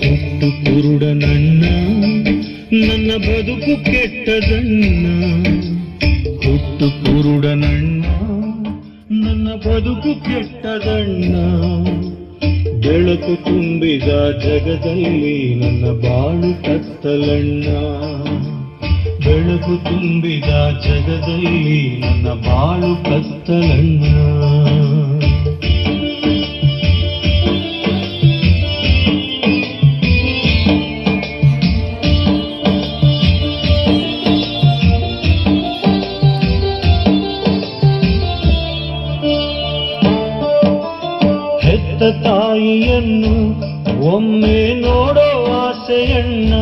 ಹುಟ್ಟು ಕುರುಡನಣ್ಣ ನನ್ನ ಬದುಕು ಕೆಟ್ಟದಣ್ಣ ಹುಟ್ಟು ಕುರುಡನಣ್ಣ ನನ್ನ ಬದುಕು ಕೆಟ್ಟದಣ್ಣ ಬೆಳಕು ತುಂಬಿದ ಜಗದಲ್ಲಿ ನನ್ನ ಬಾಳು ಕತ್ತಲಣ್ಣ. ಬೆಳಕು ತುಂಬಿದ ಜಗದಲ್ಲಿ ನನ್ನ ಬಾಳು ಕತ್ತಲಣ್ಣ. ಒಮ್ಮೆ ನೋಡೋ ಆಸೆಯಣ್ಣ,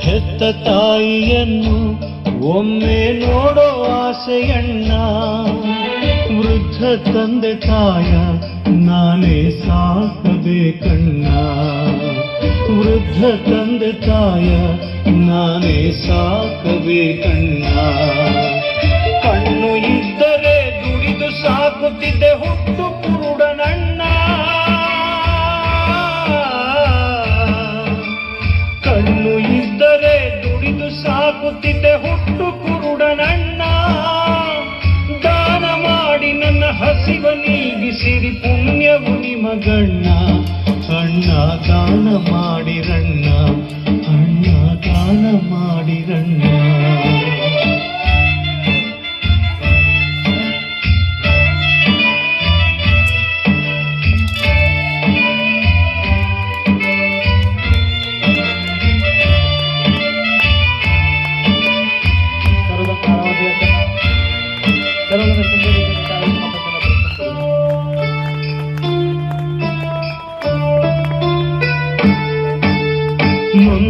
ಹೆತ್ತ ತಾಯಿಯನ್ನು ಒಮ್ಮೆ ನೋಡೋ ಆಸೆಯಣ್ಣ, ವೃದ್ಧ ತಂದೆ ತಾಯ ನಾನೇ ಸಾಕಬೇಕಣ್ಣ ವೃದ್ಧ ತಂದೆ ತಾಯ ನಾನೇ ಸಾಕಬೇಕಣ್ಣ ಕಣ್ಣು ಇದ್ದರೆ ದುಡಿದು ಸಾಕುತ್ತಿದ್ದೆ ಹುಟ್ಟು ಹಸಿವ ನೀಗಿಸಿರಿ ಪುಣ್ಯವು ನಿಮಗಣ್ಣ. ಅಣ್ಣ ದಾನ ಮಾಡಿರಣ್ಣ. ಅಣ್ಣ ದಾನ ಮಾಡಿರಣ್ಣ.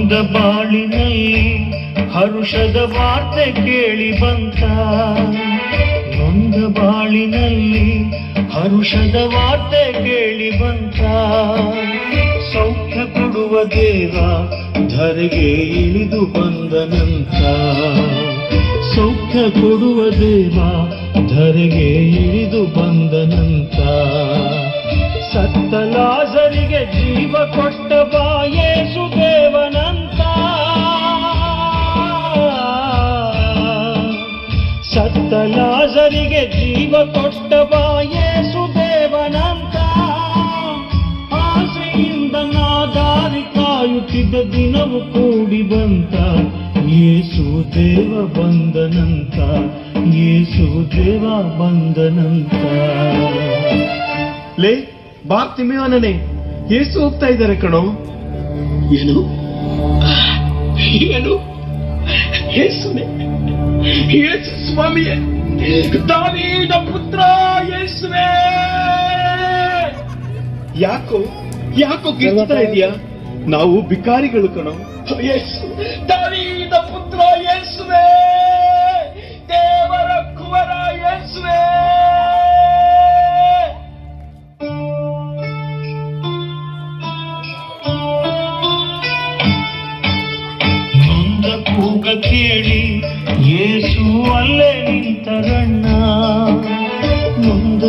ನೊಂದ ಬಾಳಿನಲ್ಲಿ ಹರುಷದ ವಾರ್ತೆ ಕೇಳಿ ಬಂತ. ನೊಂದ ಬಾಳಿನಲ್ಲಿ ಹರುಷದ ವಾರ್ತೆ ಕೇಳಿ ಬಂತ. ಸೌಖ್ಯ ಕೊಡುವ ದೇವ ಧರೆಗೆ ಇಳಿದು ಬಂದನಂತ ಸೌಖ್ಯ ಕೊಡುವ ದೇವ ಧರೆಗೆ ಇಳಿದು ಬಂದನಂತ ಸತ್ತ ಲಾಜರಿಗೆ ಜೀವ ಕೊಟ್ಟ ಬಾಯೇಸು ದೇವನಂತ. ಸತ್ತ ಲಾಜರಿಗೆ ಜೀವ ಕೊಟ್ಟ ಬಾಯೇಸು ದೇವನಂತ. ಆಸೆಯಿಂದ ನಾದಾರಿ ಕಾಯುತ್ತಿದ್ದ ದಿನವು ಕೂಡಿ ಬಂತ. ಯೇಸು ದೇವ ಬಂದನಂತ. ಯೇಸು ದೇವ ಬಂದನಂತ. ಲೇ ಬಾರ್ತಿಮೇವನೇ ಏಸು ಹೋಗ್ತಾ ಇದ್ದಾರೆ ಕಣೋ. ಏನು? ಏನು? ಯೇಸುನೆ ಯೇಸು ಸ್ವಾಮಿಯೇ, ದಾವೀದ ಪುತ್ರ ಯೇಸುವೆ ಯಾಕೋ ಯಾಕೋ ಕಿರ್ಚ್ತಾ ಇದೆಯಾ? ನಾವು ಬಿಕಾರಿಗಳು ಕಣೋ. ಯೇಸು ದಾವೀದ ಪುತ್ರ ಯೇಸುವೆ ದೇವರ ಕುವರ ಯೇಸುವೆ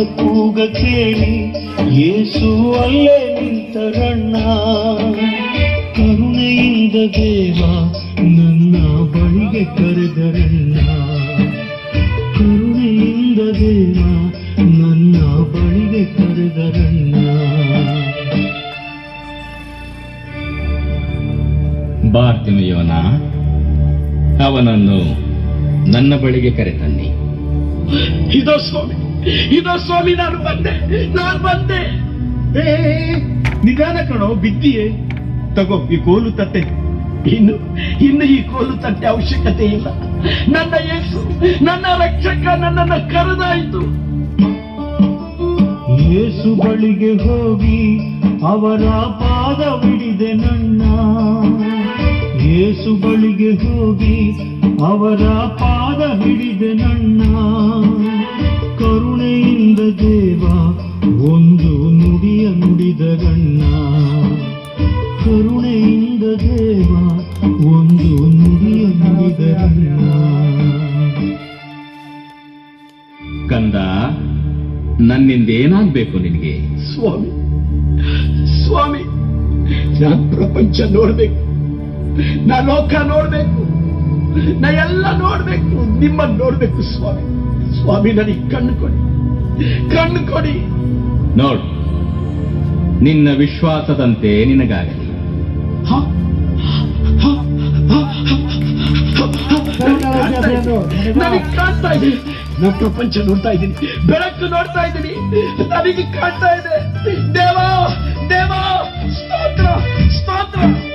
ಕೂಗ ಕೇಳಿ ಯೇಸು ಅಲ್ಲೇ ನಿಂತರಣ್ಣ. ಕರುಣೆಯಿಂದ ದೇವ ನನ್ನ ಬಳಿಗೆ ಕರೆದರಣ್ಣ. ಕರುಣೆಯಿಂದ ದೇವ ನನ್ನ ಬಳಿಗೆ ಕರೆದರಣ್ಣ. ಬಾರ್ತಿಮೆಯವನ ಅವನನ್ನು ನನ್ನ ಬಳಿಗೆ ಕರೆತನ್ನಿ. ಇದೋ ಸ್ವಾಮಿ ಇದೋ ಸ್ವಾಮಿ, ನಾನು ಬಂದೆ ನಾನು ಬಂದೆ. ಏ, ನಿಧಾನ ಕಣೋ, ಬಿದ್ದಿಯೇ? ತಗೋ, ಈ ಕೋಲು ತಟ್ಟೆ. ಇನ್ನು ಇನ್ನು ಈ ಕೋಲು ತಟ್ಟೆ ಅವಶ್ಯಕತೆ ಇಲ್ಲ. ನನ್ನ ಯೇಸು, ನನ್ನ ರಕ್ಷಕ, ನನ್ನನ್ನು ಕರೆದಾಯಿತು. ಯೇಸು ಬಳಿಗೆ ಹೋಗಿ ಅವರ ಪಾದ ಬಿಡಿದೆ ನನ್ನ. ಯೇಸು ಬಳಿಗೆ ಹೋಗಿ ಅವರ ಪಾದ ಹಿಡಿದೆ ನನ್ನ. ಕರುಣೆಯಿಂದ ದೇವ ಒಂದು ನುಡಿಯ ನುಡಿದ ಗಣ್ಣ. ಕರುಣೆಯಿಂದ ದೇವ ಒಂದು ನುಡಿಯ ನುಡಿದರಣ್ಣ ಕಂದ ನನ್ನಿಂದ ಏನಾಗ್ಬೇಕು ನಿನಗೆ? ಸ್ವಾಮಿ ಸ್ವಾಮಿ ನಾನ್ ಪ್ರಪಂಚ ನೋಡ್ಬೇಕು. ನಾ ಲೋಕ ನೋಡ್ಬೇಕು. ನಾ ಎಲ್ಲ ನೋಡ್ಬೇಕು. ನಿಮ್ಮನ್ನ ನೋಡ್ಬೇಕು ಸ್ವಾಮಿ. ಸ್ವಾಮಿ ನನಗೆ ಕಣ್ಣು ಕೊಡಿ. ಕಣ್ಣು ಕೊಡಿ. ನೋಡು ನಿನ್ನ ವಿಶ್ವಾಸದಂತೆ ನಿನಗಾಗಲಿ? ನನಗೆ ಕಾಣ್ತಾ ಇದೆ. ನಾ ಪ್ರಪಂಚ ನೋಡ್ತಾ ಇದ್ದೀನಿ. ಬೆಳಕು ನೋಡ್ತಾ ಇದ್ದೀನಿ. ನನಗೆ ಕಾಣ್ತಾ ಇದೆ. ದೇವ ದೇವ ಸ್ತೋತ್ರ ಸ್ತೋತ್ರ.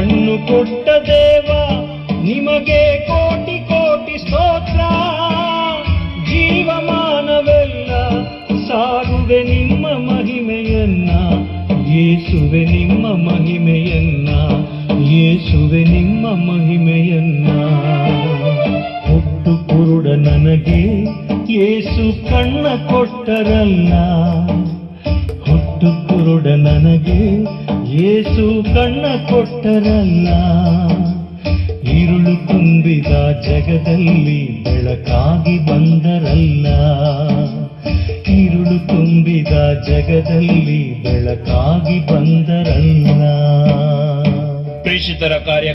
ಕಣ್ಣು ಕೊಟ್ಟ ದೇವ, ನಿಮಗೆ ಕೋಟಿ ಕೋಟಿ ಸ್ತೋತ್ರ. ಜೀವಮಾನವೆಲ್ಲ ಸಾರುವೆ ನಿಮ್ಮ ಮಹಿಮೆಯನ್ನ ಯೇಸುವೆ ನಿಮ್ಮ ಮಹಿಮೆಯನ್ನ ಯೇಸುವೆ ನಿಮ್ಮ ಮಹಿಮೆಯನ್ನ. ಹುಟ್ಟು ಕುರುಡ ನನಗೆ ಏಸು ಕಣ್ಣ ಕೊಟ್ಟರಲ್ಲ. ಹುಟ್ಟು ಕುರುಡ ನನಗೆ ಏಸು ಕಣ್ಣ ಕೊಟ್ಟರಲ್ಲ. ഇരുളു ತುಂಬಿದ ಜಗದಲ್ಲಿ ಬೆಳಕಾಗಿ ಬಂದರಲ್ಲ. ഇരുളു ತುಂಬಿದ ಜಗದಲ್ಲಿ ಬೆಳಕಾಗಿ ಬಂದರಲ್ಲ. ಪ್ರೇಷಿತರ ಕಾರ್ಯ